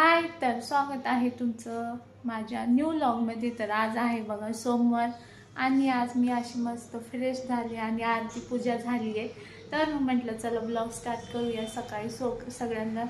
हाय तर स्वागत आहे तुमचं माझ्या न्यू लॉगमध्ये तर आज आहे बघा सोमवार आणि आज मी अशी मस्त फ्रेश झाली आणि आरती पूजा झाली आहे. तर मग म्हटलं चला ब्लॉग स्टार्ट करूया. सकाळी सो सगळ्यांना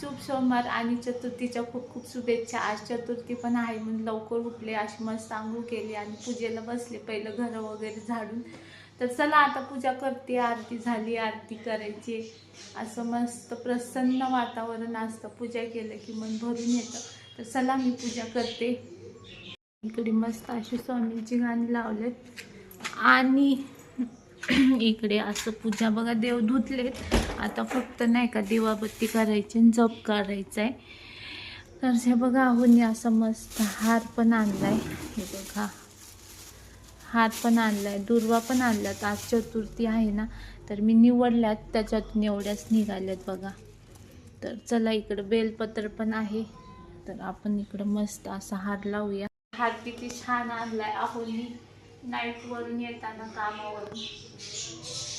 शुभ सोमवार आणि चतुर्थीच्या खूप खूप शुभेच्छा. आज चतुर्थी पण आहे म्हणून लवकर उठले अशी मस्त आंघोळ केली आणि पूजेला बसले पहिलं घरं वगैरे झाडून. तर चला आता पूजा करते आरती झाली आरती करायची. असं मस्त प्रसन्न वातावरण असतं. पूजा केलं की मन भरून येतं. तर चला मी पूजा करते. इकडे मस्त अशी स्वामींची गाणी लावलेत. आणि इकडे असं पूजा बघा देव धुतलेत. आता फक्त नाही का दिवाबत्ती करायची आणि जप करायचं आहे तर हे बघा आहोनी असं मस्त हार पण आणलाय. हे बघा. हात पण आणलाय दुर्वा पण आणल्यात. आज चतुर्थी आहे ना तर मी निवडल्यात. त्याच्यातून एवढ्याच निघाल्यात बघा. तर चला इकडं बेलपत्र पण आहे. तर आपण इकडं मस्त असा हार लावूया. हार किती छान आणलाय आहोनी नाईटवरून येताना कामावरून.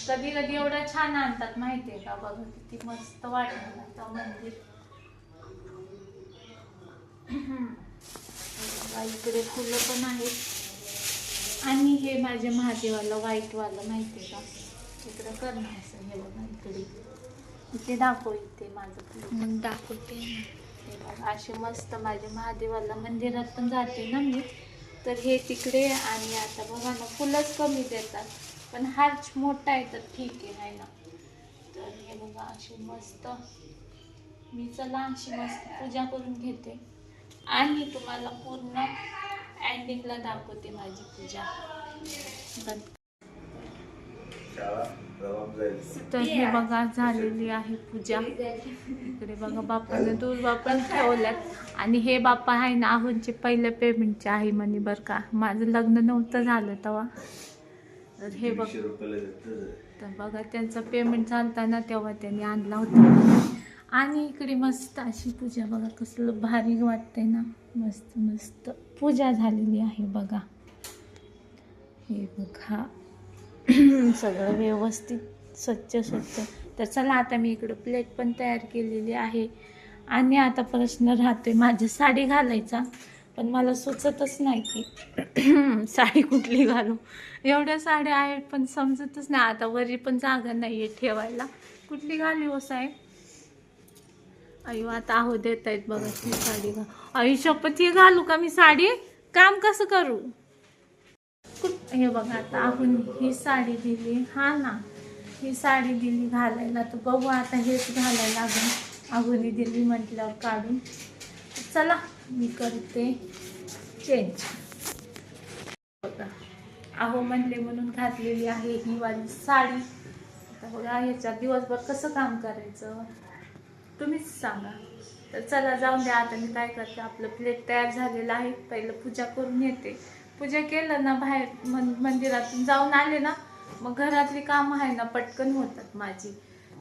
कधी कधी एवढं छान आणतात माहितीये का? बघा किती मस्त वाटलं आता मंदिर. इकडे फुलं पण आहेत. आणि हे माझ्या महादेवाला व्हाईटवालं माहिती आहे का? इकडं कर ना असं हे बघा इकडे. इथे दाखव इथे माझं मग दाखवते. हे बघा असे मस्त माझ्या महादेवाला मंदिरात पण जाते ना मी. तर हे तिकडे आणि आता बघा ना फुलंच कमी देतात. पण हार मोठा आहे तर ठीक आहे आहे ना. तर हे बघा असे मस्त. मी चला अशी मस्त पूजा करून घेते. आणि तुम्हाला पूर्ण एंडिंगला दाखवते माझी पूजा. तर हे बघा झालेली आहे पूजा. इकडे बघा बापाने दुर्वा पण ठेवल्यात. आणि हे बाप्पा आहे ना आहूनचे पहिल्या पेमेंटचे आहे म्हणे बरं का. माझं लग्न नव्हतं झालं तेव्हा. तर हे बघ. तर बघा त्यांचं पेमेंट चालतं ना तेव्हा त्यांनी आणला होता. आणि इकडे मस्त अशी पूजा बघा कसलं भारी वाटतंय ना. मस्त मस्त पूजा झालेली आहे बघा. हे बघा. सगळं व्यवस्थित स्वच्छ स्वच्छ. तर चला आता मी इकडं प्लेट पण तयार केलेली आहे. आणि आता प्रश्न राहतोय माझी साडी घालायचा. पण मला सुचतच नाही की साडी कुठली घालू. एवढ्या साड्या आहेत पण समजतच नाही. आता वरी पण जागा नाही आहे ठेवायला. कुठली घाली हो साहेब? आई आता आहो देत आहेत बघा ती साडी घाल आई शपथ घालू का मी साडी? काम कसं करू? हे बघा आता आपण ही साडी दिली. हा ना ही साडी दिली घालायला. तर बघू आता हेच घालायला अगं अगोदी दिली म्हटल्यावर काढून. चला मी करते. चेंज बघा. अहो म्हणले म्हणून घातलेली आहे ही वाली साडी. आता बघा ह्याच्यात दिवसभर कसं काम करायचं? तुम्हीच सांगा. तर चला जाऊन द्या आता मी काय करते आपलं प्लेट तयार झालेलं आहे. पहिलं पूजा करून येते. पूजा केलं ना बाहेर मन मंदिरातून जाऊन आले ना मग घरातली कामं आहे ना पटकन होतात माझी.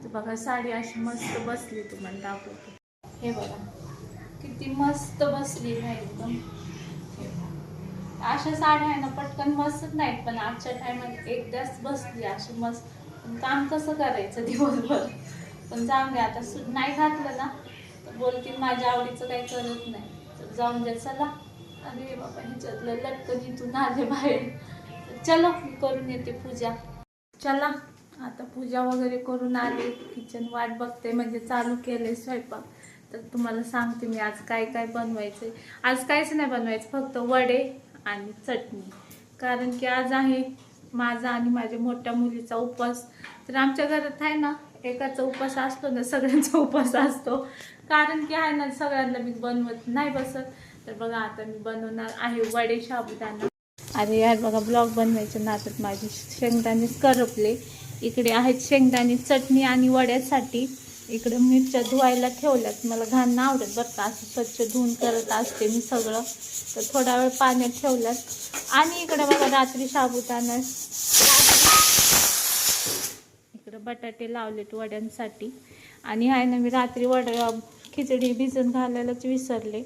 तर बघा साडी अशी मस्त बसली तुम्हाला दाखवते. हे बघा किती मस्त बसली आहे एकदम. अशा साड्या आहे ना पटकन बसत नाहीत पण आजच्या टायमात एकदाच बसली अशी मस्त. काम कसं करायचं दिवसभर? पण जाऊन द्या आता सु नाही घातलं ना तर बोलतील माझ्या आवडीचं काही करत नाही. तर जाऊन द्या. चला. अरे बाबा ह्याच्यातलं लटकन इथून आले बाहेर. चलो मी करून येते पूजा. चला. आता पूजा वगैरे करून आले. किचन वाट बघते. म्हणजे चालू केले स्वयंपाक. तर तुम्हाला सांगते मी आज काय काय बनवायचं आज काहीच नाही बनवायचं. फक्त वडे आणि चटणी. कारण की आज आहे माझा आणि माझ्या मोठ्या मुलीचा उपवास. तर आमच्या घरात आहे ना एकाचा उपवास असतो ना सगळ्यांचा उपवास असतो. कारण की आहे ना सगळ्यांना मी बनवत नाही बसत. तर बघा आता मी बनवणार आहे वडे साबुदाणा. अरे यार बघा ब्लॉग बनवायचे नातात माझे शेंगदाणे करपले. इकडे आहेत शेंगदाणे चटणी आणि वड्यासाठी. इकडे मिरच्या धुवायला ठेवल्यात. मला घाण नाही आवडत बरं का असं स्वच्छ धुवून करत असते मी सगळं. तर थोडा वेळ पाण्यात ठेवल्यात. आणि इकडे बघा रात्री साबुदाणा. इकडं बटाटे लावलेत वड्यांसाठी. आणि आहे ना मी रात्री वड्या खिचडी भिजत घालायलाच विसरले.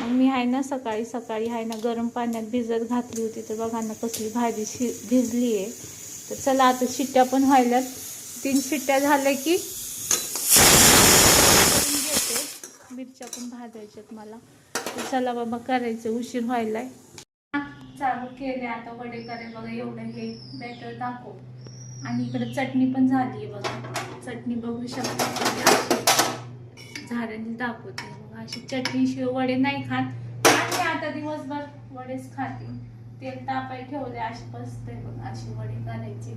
मग मी आहे ना सकाळी सकाळी आहे ना गरम पाण्यात भिजत घातली होती. तर बघा ना कसली भाजी शि भिजली आहे. तर चला आता शिट्ट्या पण व्हायल्यात. तीन शिट्ट्या झाल्या की घेते. मिरच्या पण भाजायच्यात मला. तर चला बाबा करायचं उशीर व्हायलाय. चालू केले आता वडे करे बघा एवढं हे बेटर दाखव. आणि इकडे चटणी पण झाली आहे बघा. चटणी बघू शकता झाडांनी दाखवते बघा अशी. चटणी शिव वडे नाही खात. आणि आता दिवसभर. वडेच खाते. तेल तापाय ठेवले अशी बसते बघा. अशी वडे करायचे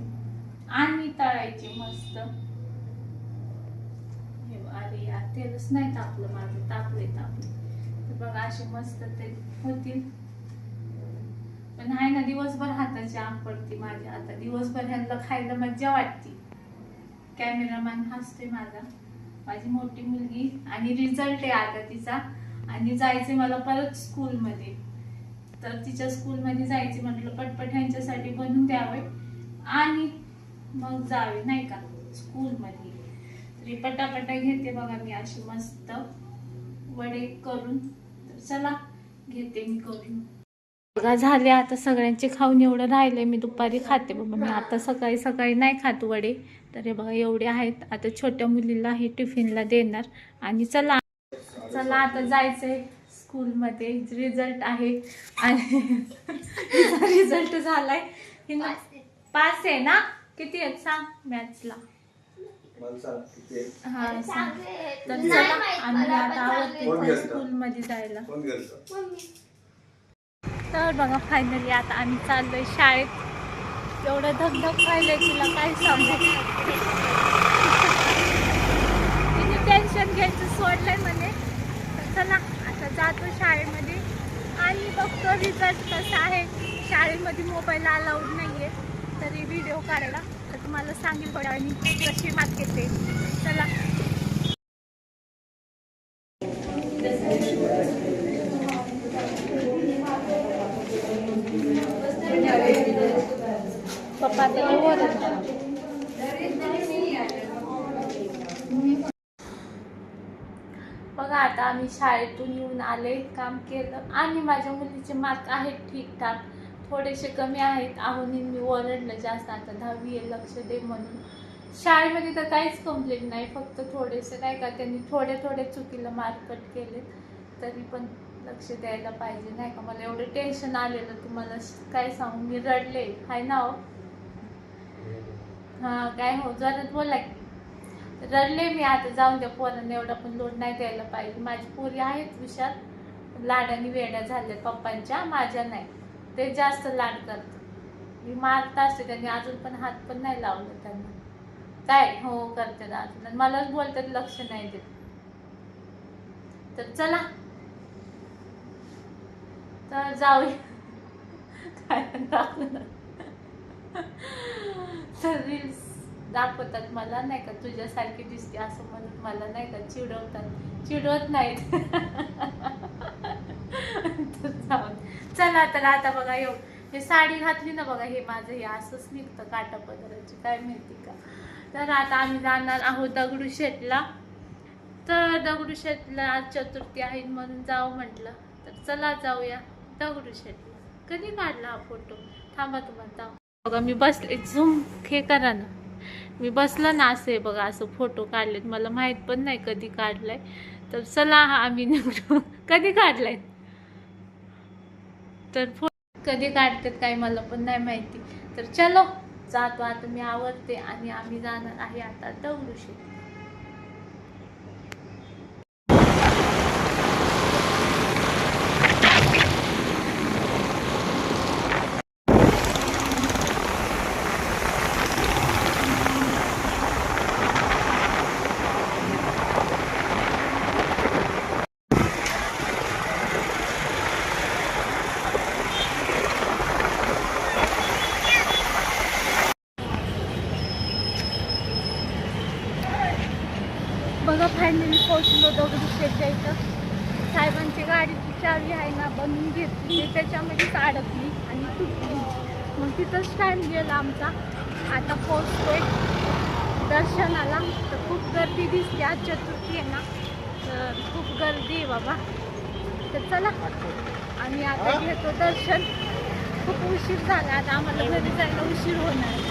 आणि तळायचे मस्त. हे अरे यार तेलच नाही तापलं माझं. तापले तापले तर बघा असे मस्त ते होतील. पण आहे ना दिवसभर हाताच्या माझ्या आता दिवसभर ह्यांना खायला मज्जा वाटते. कॅमेरामॅन हसते माझा. माझी मोठी मुलगी आणि रिझल्ट आहे आता तिचा. आणि जायचे मला परत स्कूलमध्ये तर तिच्या स्कूलमध्ये जायचे म्हटलं पटपट ह्यांच्यासाठी बनवून द्यावे. आणि मग जावे नाही का स्कूलमध्ये तरी पटापटा घेते बघा मी अशी मस्त वडे करून. तर चला घेते मी करून. बघा झाले आता सगळ्यांचे खाऊन एवढं राहिले मी दुपारी खाते बाबा. मी आता सकाळी सकाळी नाही खात वडे. तर हे बघा एवढे आहेत. आता छोट्या मुलीला हे टिफिनला देणार. आणि चला चला आता जायचंय स्कूलमध्ये. रिझल्ट आहे. आणि रिझल्ट झालाय. पास आहे ना? किती आहेत सांग मॅथ्सला. मला सांग किती आहे? हा सांग. तर चला आम्ही आता आवडते स्कूलमध्ये जायला. कोण गेलं तर बघा फायनली आता आम्ही चाललोय शाळेत. एवढं धगधग आहे तिला काय सांगू? तिने टेन्शन घ्यायचं सोडलंय म्हणे. तर चला आता जातो शाळेमध्ये. आणि बघतो रिझल्ट कसा आहे. शाळेमध्ये मोबाईल अलाउड आहे तरी व्हिडिओ काढायला. तर तुम्हाला सांगेल थोड्या आणि कशी मात घेते. चला. पप्पा बघा आता आम्ही शाळेतून येऊन आले काम केलं. आणि माझ्या मुलीचे मार्क आहेत ठीकठाक. थोडेसे कमी आहेत. आहोनी मी ओरडलं जास्त. आता दहावी आहे लक्ष दे म्हणून. शाळेमध्ये तर काहीच कंप्लेंट नाही. फक्त थोडेसे नाही का त्यांनी थोडे थोडे चुकीला मार्क कट केले तरी पण लक्ष द्यायला पाहिजे नाही का? मला एवढं टेन्शन आलेलं. तुम्हाला काय सांगू? मी रडले. हाय ना हो? हा काय हो जरा बोला की. रडले मी आता जाऊन द्या पोरांना एवढा पण लोड नाही द्यायला पाहिजे. माझी पोरी आहेत विशाल पण लाडाने वेड्या झाल्या पप्पांच्या माझ्या नाही. ते जास्त लाड करतात. मी मारत असते त्यांनी अजून पण हात पण नाही लावले त्यांना. काय? हो करते अजून. मलाच बोलतात लक्ष नाही देत. तर चला. तर जाऊया. काय दाखवणार तर रील्स दाखवतात मला नाही का? तुझ्यासारखी दिसते असं म्हणून मला नाही का? चिडवतात. चिडवत नाहीत. तर जाऊन चला तर आता बघा येऊ हे साडी घातली ना बघा हे माझं हे असंच निघतं काटा पदराची. काय माहिती का? तर आता आम्ही जाणार आहोत दगडूशेठला तर दगडूशेठला आज चतुर्थी आहे म्हणून जाऊ म्हटलं. तर चला जाऊया दगडूशेठला कधी काढला हा फोटो? थांबा तुम्हाला जाऊ. बघा मी बसले झूम हे करा ना. मी बसलं ना असे बघा असं फोटो काढलेत. मला माहीत पण नाही कधी काढलाय. तर चला हा आम्ही निवडू कधी काढलाय? तर फो कधी काढतात काय मला पण नाही माहिती. तर चलो जातो आता मी आवडते आणि आम्ही जाणार आहे आता दगडूशेठ बघा फायनली पोहोचलो दगडूशेठच्या इथं. साहेबांची गाडीची चावी आहे ना बनवून घेतली. त्याच्यामध्येच अडकली आणि तुटली. मग तिथंच टाईम गेला आमचा. आता पोहोचतोय दर्शनाला. तर खूप गर्दी दिसते. आज चतुर्थी आहे ना. तर खूप गर्दी आहे बाबा. तर चला. आम्ही आता घेतो दर्शन. खूप उशीर झाला. आता आम्हाला घरी जायला उशीर होणार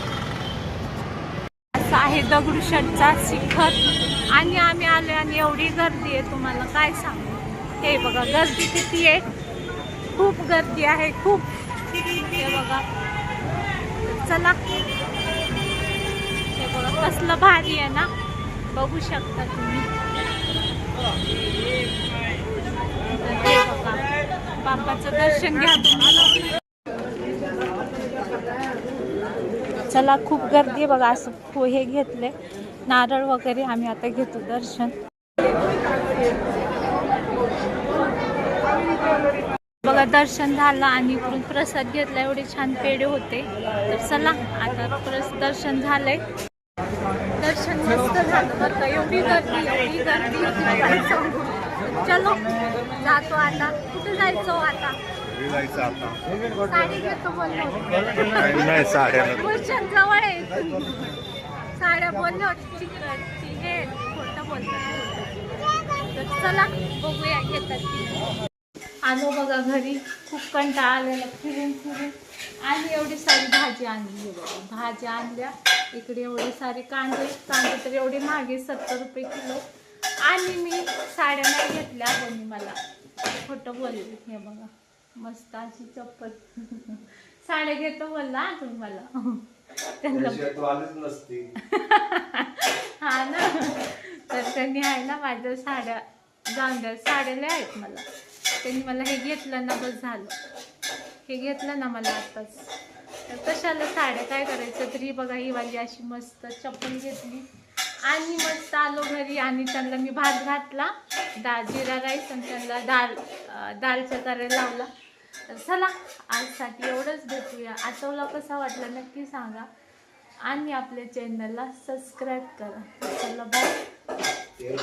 असा आहे दगडूशेठचा शिखर. आणि आम्ही आलो आणि एवढी गर्दी आहे तुम्हाला काय सांगू? हे बघा गर्दी किती आहे. खूप गर्दी आहे खूप. हे बघा. चला. हे बघा कसलं भारी आहे ना. बघू शकता तुम्ही. तर हे बघा दर्शन घ्या तुम्हाला चला खूप गर्दी आहे बघा असं फु- हे घेतले नारळ वगैरे आम्ही आता घेतो दर्शन. बघा दर्शन झालं आणि इकडून प्रसाद घेतला एवढे छान पेढे होते. तर चला आता प्रस दर्शन झालंय. दर्शन मस्त झालं बरं का. एवढी गर्दी एवढी गर्दी. चलो जातो आता. कुठे जायचं आता? साडी घेतो गुलशन जवळ आहे. साड्या बोललो हे खोटं बोलतात तर चला बघूया घेतात आलो बघा घरी खूप कंटाळा आलेला फिरून फिरून. आणि एवढी सारी भाजी आणली बघा. भाज्या आणल्या इकडे एवढे सारे कांदे कांदे तर एवढे मागे सत्तर रुपये किलो. आणि मी साड्या नाही घेतल्या कोणी मला. खोटं बोलले हे बघा. मस्त अशी चप्पल. साड्या घेतो बोलला तुम्ही मला. हा ना. तर त्यांनी आहे ना माझ्या साड्या जाऊन द्या साड्या लय आहेत मला. त्यांनी मला हे घेतलं ना बस झालं. हे घेतलं ना मला आताच. तर कशाला साड्या काय करायचं तरी बघा ही वाली अशी मस्त चप्पल घेतली. आणि मस्त आलो घरी आणि त्यांना मी भात घातला. डाळ जिरा राईस आणि त्यांना डाळ दालचा करायला लावला. तर चला आजसाठी एवढंच भेटूया. आठवला कसा वाटला नक्की सांगा. आणि आपल्या चॅनलला सबस्क्राईब करा. चला बाय